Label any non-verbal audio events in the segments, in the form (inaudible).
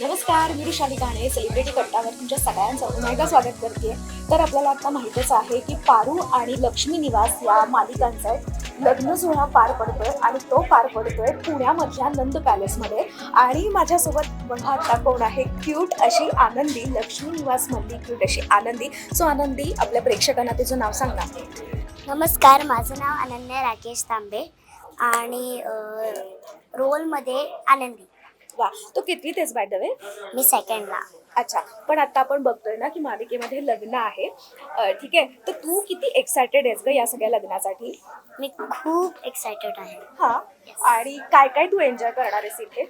नमस्कार मी ऋषाली काणे सेलिब्रिटी कट्टावर तुमच्या सगळ्यांचं पुन्हा एकदा स्वागत करते. तर आपल्याला आता माहितच आहे की पारू आणि लक्ष्मी निवास या मालिकांचं लग्न सोहळा पार पडतोय आणि तो पार पडतोय पुण्यामधल्या नंद पॅलेसमध्ये. आणि माझ्यासोबत बघा आता कोण आहे? क्यूट अशी आनंदी लक्ष्मी निवास मधली क्यूट अशी आनंदी. सो आनंदी आपल्या प्रेक्षकांना तिचं नाव सांग ना. नमस्कार माझं नाव अनन्या राकेश तांबे आणि रोलमध्ये आनंदी. वा तो कितवी तेच बाय द वे मी सेकंडला अच्छा पण आता आपण बघतोय ना की मालिकेमध्ये लग्न आहे. अं, ठीक आहे तर तू किती एक्सायटेड आहेस ग या सगळ्या लग्नासाठी? मी खूप एक्सायटेड आहे. हा? आणि काय काय तू एन्जॉय करणार आहेस इथे?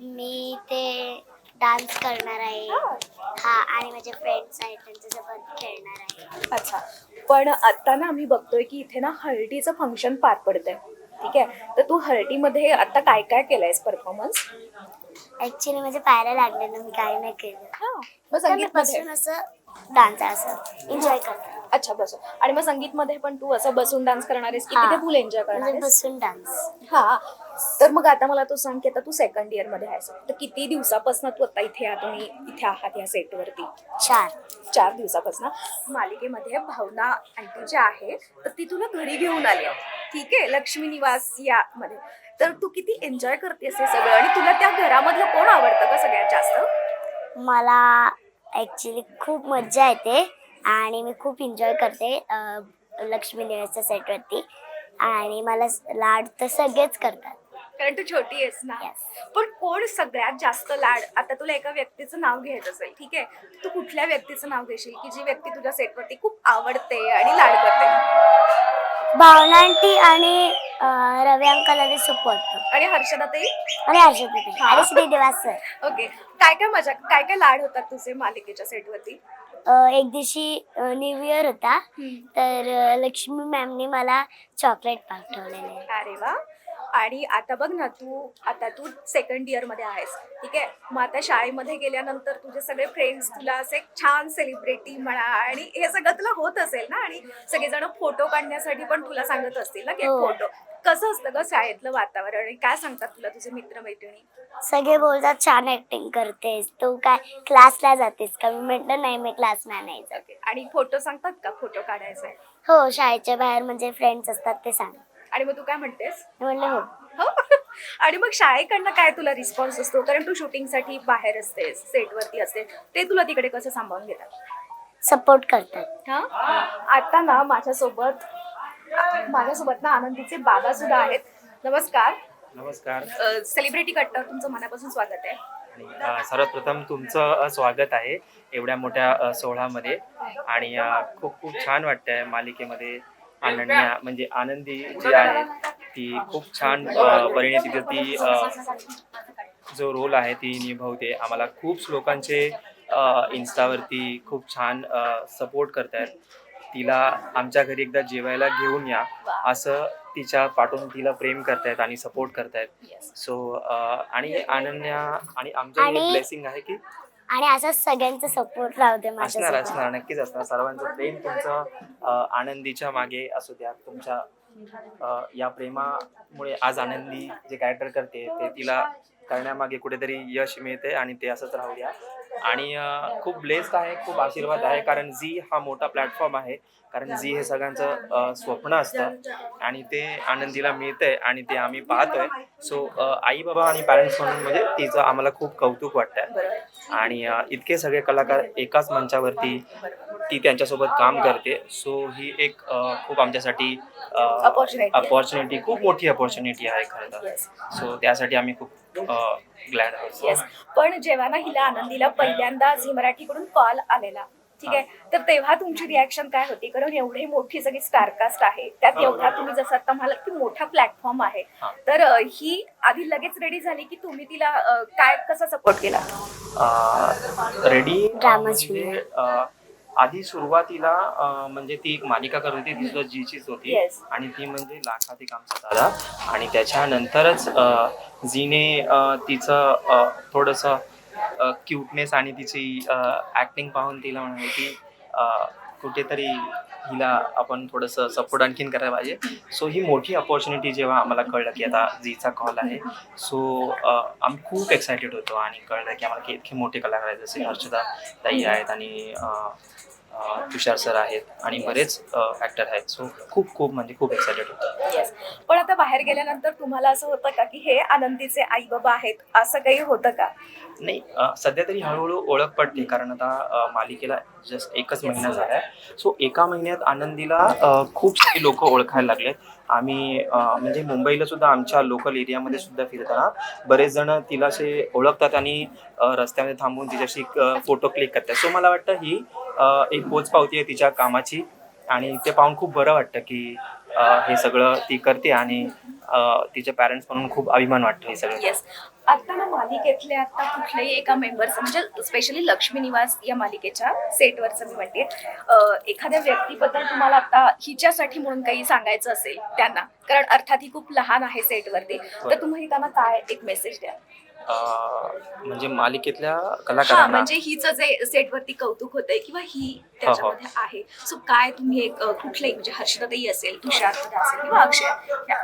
मी ते डान्स करणार आहे. हा. आणि माझे फ्रेंड्स आहेत त्यांच्यासोबत खेळणार आहे. अच्छा पण आता ना आम्ही बघतोय की इथे ना हळदीचं फंक्शन पार पडतंय. ठीक आहे? तर तू हळदीमध्ये आता काय काय केलंयस परफॉर्मन्स ॲक्च्युली माझे पायला लागले ना मी काही नाही केलं. हा मग संगीतमध्ये? बसून असं डान्स असं एन्जॉय करते. अच्छा बसून आणि मग संगीतमध्ये पण तू असं बसून डान्स करणार आहेस की हा. तिथे फुल एन्जॉय करणार म्हणजे आहेस बसून डान्स हा. तर मग आता मला तू सांग की आता तू सेकंड इयरमध्ये आहेस. तर किती दिवसापासून तू आता इथे आहात आणि इथे आहात या सेटवरती चार. चार दिवसापासून. मालिकेमध्ये भावना आंटी जी आहे तर ती तुला घरी घेऊन आली आहे. ठीक आहे लक्ष्मी निवास या मध्ये तर तू किती एन्जॉय करतेस हे सगळं? आणि तुला त्या घरामधलं कोण आवडतं का सगळ्यात जास्त? मला ॲक्च्युली खूप मज्जा येते आणि मी खूप एन्जॉय करते अ, लक्ष्मी निवासच्या सेटवरती आणि मला स- लाड तर सगळेच करतात. कारण तू छोटी आहेस ना. पण कोण सगळ्यात जास्त लाड? आता तुला एका व्यक्तीचं नाव घ्यायचं असेल ठीक आहे? तू कुठल्या व्यक्तीचं नाव घेशील की जी व्यक्ती तुझ्या सेटवरती खूप आवडते आणि लाड करते? भावना आंटी आणि रवी अंकल सपोर्ट आणि हर्षदाताई? आणि हर्षद ताई हा. आणि श्रीनिवास सर ओके. काय काय मजा काय काय लाड होतात तुझे मालिकेच्या सेटवरती? अ, एक दिवशी न्यू इयर होता. तर अ, लक्ष्मी मॅमने मला चॉकलेट पाठवलेले. अरे वा. आणि आता बघ ना तू आता तू सेकंड इयरमध्ये आहेस. ठीक आहे? मग आता शाळेमध्ये गेल्यानंतर तुझे सगळे फ्रेंड्स तुला असे छान सेलिब्रिटी म्हणा आणि हे सगळं तुला होत असेल ना? आणि सगळेजण फोटो काढण्यासाठी पण तुला सांगत असतील ना की हो. फोटो कसं असतं ग शाळेतलं वातावरण? आणि काय सांगतात तुला तुझे मित्र मैत्रिणी सगळे बोलतात छान ऍक्टिंग करतेस. तू काय क्लासला जातेस का? मी म्हटलं नाही मी क्लासला नाही जात. आणि फोटो सांगतात का? फोटो काढायचा? हो शाळेच्या बाहेर म्हणजे फ्रेंड्स असतात ते सांग आणि मग तू काय म्हणतेस? म्हणलं हो. हो. आणि मग शाळेकडनं काय तुला रिस्पॉन्स असतो? कारण तू शूटिंगसाठी बाहेर असतेस सेटवरती असते ते तुला तिकडे कसं सांभाळून घेतात? सपोर्ट करतात. हा? आता ना माझ्यासोबत माझ्यासोबत ना आनंदीचे बाबा सुद्धा आहेत. नमस्कार. नमस्कार. सेलिब्रिटी कट्टर तुमचं मनापासून स्वागत आहे. आणि अ, सर्वप्रथम तुमचं अ, स्वागत आहे एवढ्या मोठ्या अ, सोहळ्यामध्ये. आणि अ, खूप खूप छान वाटतंय मालिकेमध्ये अनन्या म्हणजे आनंदी जी आहे ती खूप छान परीने तिथे ती जो रोल आहे ती निभवते. आम्हाला खूप लोकांचे इन्स्टावरती खूप छान सपोर्ट करतायत. तिला आमच्या घरी एकदा जेवायला घेऊन या. असं तिच्या पाठवून तिला प्रेम करतायत आणि सपोर्ट करतायत. सो आणि अनन्या आणि आमचं आणि- ब्लेसिंग आहे की आणि असं सगळ्यांचा सपोर्ट राहू दे असणार असणार. नक्कीच असणार. सर्वांचं प्रेम तुमचं आनंदीच्या मागे असू द्या. तुमच्या या प्रेमामुळे आज आनंदी जे कॅरेक्टर करते ते तिला करण्यामागे कुठेतरी यश मिळते आणि ते असंच राहू द्या. आणि खूप ब्लेस्ड आहे खूप आशीर्वाद आहे कारण झी हा मोठा प्लॅटफॉर्म आहे. कारण झी हे सगळ्यांचं स्वप्न असतं. आणि ते आनंदीला मिळतंय आणि ते आम्ही पाहतोय. सो आई बाबा आणि पॅरेंट्स म्हणून म्हणजे तिचं आम्हाला खूप कौतुक वाटतंय. आणि इतके सगळे कलाकार एकाच मंचावरती ती त्यांच्यासोबत काम करते. सो ही एक खूप आमच्यासाठी. अपॉर्च्युनिटी खूप मोठी अपॉर्च्युनिटी आहे खरं तर. सो त्यासाठी आम्ही खूप ग्लॅड येस आहोत. पण जेव्हा ना हिला आनंदीला पहिल्यांदा झी मराठीकडून कॉल आलेला ठीक आहे? तर तेव्हा तुमची रिॲक्शन काय होती? कारण एवढी मोठी सगळी स्टारकास्ट आहे. त्यात एवढा तुम्ही जसं आता म्हणाल की मोठा प्लॅटफॉर्म आहे. हा. तर ही आधी लगेच रेडी झाली की तुम्ही तिला काय कसा सपोर्ट केला? रेडी आधी सुरुवातीला अ, म्हणजे ती एक मालिका करत होती ती सुद्धा जीचीच होती Yes. आणि ती म्हणजे लाखात एक आमचा दादा आणि त्याच्यानंतरच अ, जीने अ, तिचं अ, थोडंसं क्यूटनेस आणि तिची ऍक्टिंग पाहून तिला म्हणाले की अ, कुठेतरी हिला आपण थोडंसं सपोर्ट आणखीन करायला पाहिजे. सो ही मोठी अपॉर्च्युनिटी जेव्हा आम्हाला कळलं की आता झीचा कॉल आहे. सो आम्ही खूप एक्सायटेड होतो आणि कळलं की आम्हाला की इतके मोठे कलाकार आहेत. जसे हर्षदा ताई आहेत आणि तुषार सर आहेत आणि बरेच ॲक्टर आहेत. सो खूप खूप म्हणजे खूप एक्सायटेड होतो. पण आता बाहेर गेल्यानंतर तुम्हाला असं होतं का की हे आनंदीचे आई बाबा आहेत? असं काही होतं का? नाही सध्या तरी हळूहळू ओळख पडते. कारण आता मालिकेला जस्ट एकच महिना झाला आहे सो एका महिन्यात आनंदीला खूप सारी लोक ओळखायला लागलेत आम्ही म्हणजे मुंबईला सुद्धा आमच्या लोकल एरियामध्ये सुद्धा फिरताना बरेच जण तिला असे ओळखतात आणि रस्त्यामध्ये थांबून तिच्याशी फोटो क्लिक करतात. सो मला वाटतं ही एक पोचपावती आहे तिच्या कामाची आणि ते पाहून खूप बरं वाटतं की हे सगळं ती करते आणि तिचे पॅरेंट्स म्हणून खूप अभिमान वाटतो हे सगळं. येस आता ना मालिकेतल्या आता कुठल्याही एका मेंबरचं म्हणजे स्पेशली लक्ष्मी निवास या मालिकेच्या सेटवरचं मी म्हणते. एखाद्या व्यक्तीबद्दल तुम्हाला आता हिच्यासाठी म्हणून काही सांगायचं असेल त्यांना कारण अर्थात ही खूप लहान आहे सेटवरती तर तुम्ही त्यांना काय एक मेसेज द्या म्हणजे मालिकेतल्या हा कलाकारांना म्हणजे हिचं जे सेटवरती कौतुक होतंय किंवा ही त्याच्यामध्ये आहे. सो काय तुम्ही एक अं, कुठलंही म्हणजे हर्षदाताई असेल तुषार असेल किंवा अक्षय या-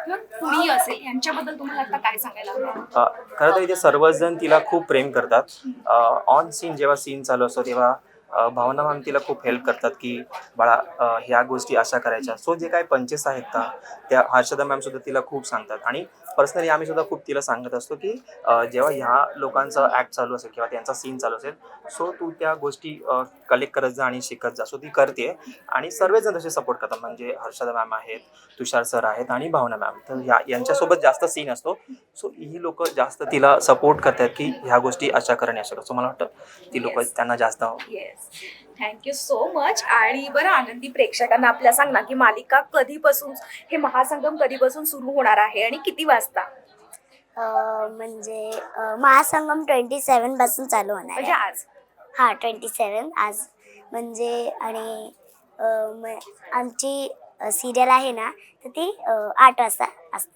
किंवा कुणीही असेल यांच्याबद्दल तुम्हाला आता काय सांगायला हवं? अं, खरं तर इथे सर्वच जण तिला खूप प्रेम करतात. ऑन सीन जेव्हा सीन चालू असतो तेव्हा अं, भावना मॅम तिला खूप हेल्प करतात की बाळा अं, ह्या गोष्टी अशा करायच्या. सो जे काही पंचेस आहेत का त्या हर्षदा मॅम सुद्धा तिला खूप सांगतात. आणि पर्सनली आम्ही सुद्धा खूप तिला सांगत असतो की जेव्हा ह्या लोकांचा ऍक्ट चालू असेल किंवा त्यांचा सीन चालू असेल सो तू त्या गोष्टी कलेक्ट करत जा आणि शिकत जा. सो ती करते. आणि सर्वच जण तसे सपोर्ट करतात. म्हणजे हर्षदा मॅम आहेत तुषार सर आहेत आणि भावना मॅम तर ह्या यांच्यासोबत जास्त सीन असतो. सो ही लोक जास्त तिला सपोर्ट करतात की ह्या गोष्टी अशा करणे अशा सो मला वाटतं ती लोक. त्यांना जास्त थँक्यू सो मच आणि बरं आनंदी प्रेक्षकांना आपल्या सांग ना की मालिका कधीपासून हे महासंगम कधीपासून सुरू होणार आहे आणि किती वाजता? म्हणजे महासंगम ट्वेंटी सेवनपासून चालू होणार म्हणजे आहे. आज? हा ट्वेंटी सेवन आज. म्हणजे आणि अं, म- आमची सिरियल आहे ना तर ती अं, आठ वाजता असते.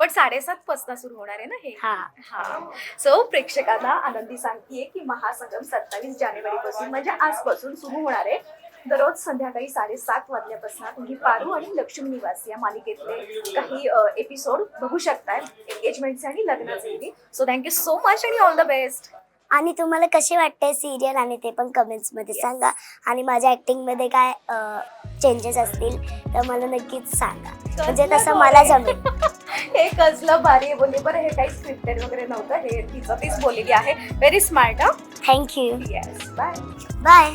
पण साडेसात पासून सुरू होणार आहे ना हे? हा. हा. सो प्रेक्षकांना आनंदी सांगतेय की महासंगम सत्तावीस जानेवारी पासून म्हणजे आजपासून सुरू होणार आहे. दररोज संध्याकाळी साडेसात वाजल्यापासून तुम्ही पारू आणि लक्ष्मी निवास या मालिकेतले काही एपिसोड बघू शकताय. एंगेजमेंटचे आणि लग्नाचे so thank you so much आणि ऑल द बेस्ट आणि तुम्हाला कशी वाटते सिरियल आणि ते पण कमेंट्समध्ये सांगा. आणि माझ्या ॲक्टिंगमध्ये काय चेंजेस असतील तर मला नक्कीच सांगा. म्हणजे तसं मला जमेल. (laughs) हे कसलं भारी आहे बोलली. बरं हे काही स्क्रिप्टेड वगैरे नव्हतं. हे तिचं तीच बोललेली आहे. Very smart thank you yes bye bye